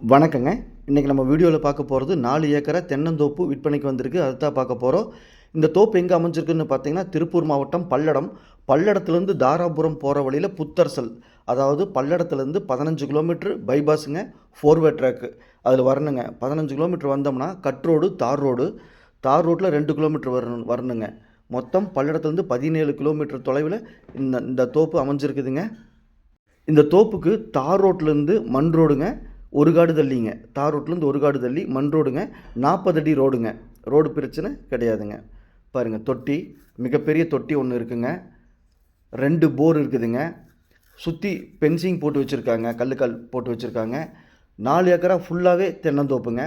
வணக்கங்க. இன்றைக்கி நம்ம வீடியோவில் பார்க்க போகிறது நாலு ஏக்கரை தென்னந்தோப்பு விற்பனைக்கு வந்திருக்கு. அதை தான் பார்க்க போகிறோம் இந்த தோப்பு எங்கே அமைஞ்சிருக்குன்னு பார்த்தீங்கன்னா திருப்பூர் மாவட்டம் பல்லடம். பல்லடத்துலேருந்து தாராபுரம் போகிற வழியில் புத்தரசல். அதாவது பல்லடத்துலேருந்து பதினஞ்சு கிலோமீட்ரு பைபாஸுங்க ஃபோர்வே ட்ராக்கு அதில் வரணுங்க. பதினஞ்சு கிலோமீட்டர் வந்தோம்னா கட் ரோடு தார் ரோடு. தார் ரோட்டில் ரெண்டு கிலோமீட்டர் வரணும் வரணுங்க. மொத்தம் பல்லடத்துலேருந்து பதினேழு கிலோமீட்டர் தொலைவில் இந்த இந்த தோப்பு அமைஞ்சிருக்குதுங்க. இந்த தோப்புக்கு தார் ரோட்லேருந்து மண் ரோடுங்க. ஒரு காடு தள்ளிங்க. தார் ரோட்லேருந்து ஒரு காடு தள்ளி மண் ரோடுங்க. நாற்பது அடி ரோடுங்க. ரோடு பிரச்சனை கிடையாதுங்க. பாருங்கள் தொட்டி. மிகப்பெரிய தொட்டி ஒன்று இருக்குங்க. ரெண்டு போர் இருக்குதுங்க. சுற்றி பென்சிங் போட்டு வச்சுருக்காங்க. கல்லுக்கல் போட்டு வச்சுருக்காங்க. நாலு ஏக்கரா ஃபுல்லாகவே தென்னந்தோப்புங்க.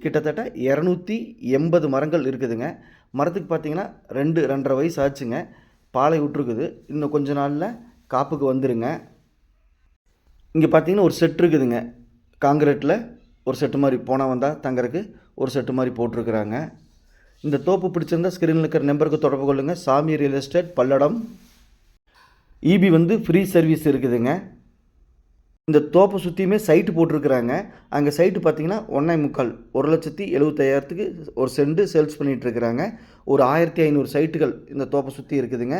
கிட்டத்தட்ட இரநூத்தி எண்பது மரங்கள் இருக்குதுங்க. மரத்துக்கு பார்த்தீங்கன்னா ரெண்டு ரெண்டரை வயசு ஆச்சுங்க. பாலை விட்ருக்குது இன்னும் கொஞ்ச நாளில் காப்புக்கு வந்துடுங்க இங்கே பார்த்தீங்கன்னா ஒரு செட் இருக்குதுங்க. காங்கிரீட்டில் ஒரு செட்டு மாதிரி போனால் வந்தால் தங்கறதுக்கு ஒரு செட்டு மாதிரி போட்டிருக்கிறாங்க. இந்த தோப்பு பிடிச்சிருந்தா ஸ்க்ரீனில் இருக்கிற நம்பருக்கு தொடர்பு கொள்ளுங்கள் Sami real estate Palladam. EB வந்து ஃப்ரீ சர்வீஸ் இருக்குதுங்க. இந்த தோப்பை சுற்றியுமே சைட்டு போட்டிருக்கிறாங்க. அங்கே சைட்டு பார்த்தீங்கன்னா ஒன்றே முக்கால் ஒரு லட்சத்தி எழுபத்தையாயிரத்துக்கு ஒரு செண்டு சேல்ஸ் பண்ணிகிட்ருக்கிறாங்க ஒரு ஆயிரத்தி ஐநூறு சைட்டுகள் இந்த தோப்பை சுற்றி இருக்குதுங்க.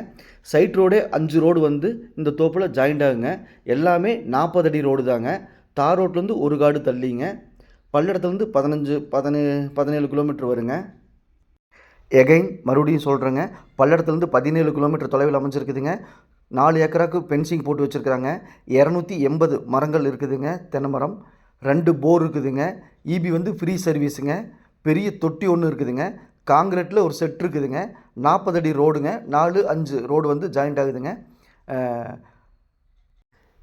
சைட் ரோடே அஞ்சு ரோடு வந்து இந்த தோப்பில் ஜாயிண்ட் ஆகுங்க. எல்லாமே நாற்பது அடி ரோடு தாங்க. தார் ரோட்லேருந்து ஒரு காடு தள்ளிங்க. பல்லடத்துலேருந்து பதினஞ்சு பதினே பதினேழு கிலோமீட்டர் வருங்க. எகைன் மறுபடியும் சொல்கிறேங்க பல்லடத்துலேருந்து பதினேழு கிலோமீட்டர் தொலைவில் அமைஞ்சிருக்குதுங்க. நாலு ஏக்கராக்கு பென்சிங் போட்டு வச்சுருக்குறாங்க. இரநூத்தி எண்பது மரங்கள் இருக்குதுங்க. தென்னை மரம் ரெண்டு போர் இருக்குதுங்க. இபி வந்து ஃப்ரீ சர்வீஸுங்க பெரிய தொட்டி ஒன்று இருக்குதுங்க. காங்கிரீட்டில் ஒரு செட் இருக்குதுங்க. நாற்பது அடி ரோடுங்க நாலு அஞ்சு ரோடு வந்து ஜாயிண்ட் ஆகுதுங்க.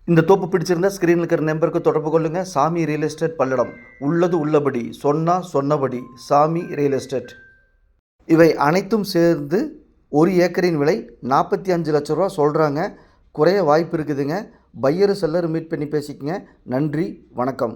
இந்த தோப்பு பிடிச்சிருந்தா ஸ்க்ரீனில் இருக்கிற நம்பருக்கு தொடர்பு கொள்ளுங்கள் சாமி ரியல் எஸ்டேட் பல்லடம். உள்ளது உள்ளபடி. சொன்னா சொன்னபடி. சாமி ரியல் எஸ்டேட் இவை அனைத்தும் சேர்ந்து ஒரு ஏக்கரின் விலை நாற்பத்தி அஞ்சு லட்ச ரூபா சொல்கிறாங்க குறைய வாய்ப்பு இருக்குதுங்க. பையரு செல்லர் மீட் பண்ணி பேசிக்கங்க. நன்றி. வணக்கம்.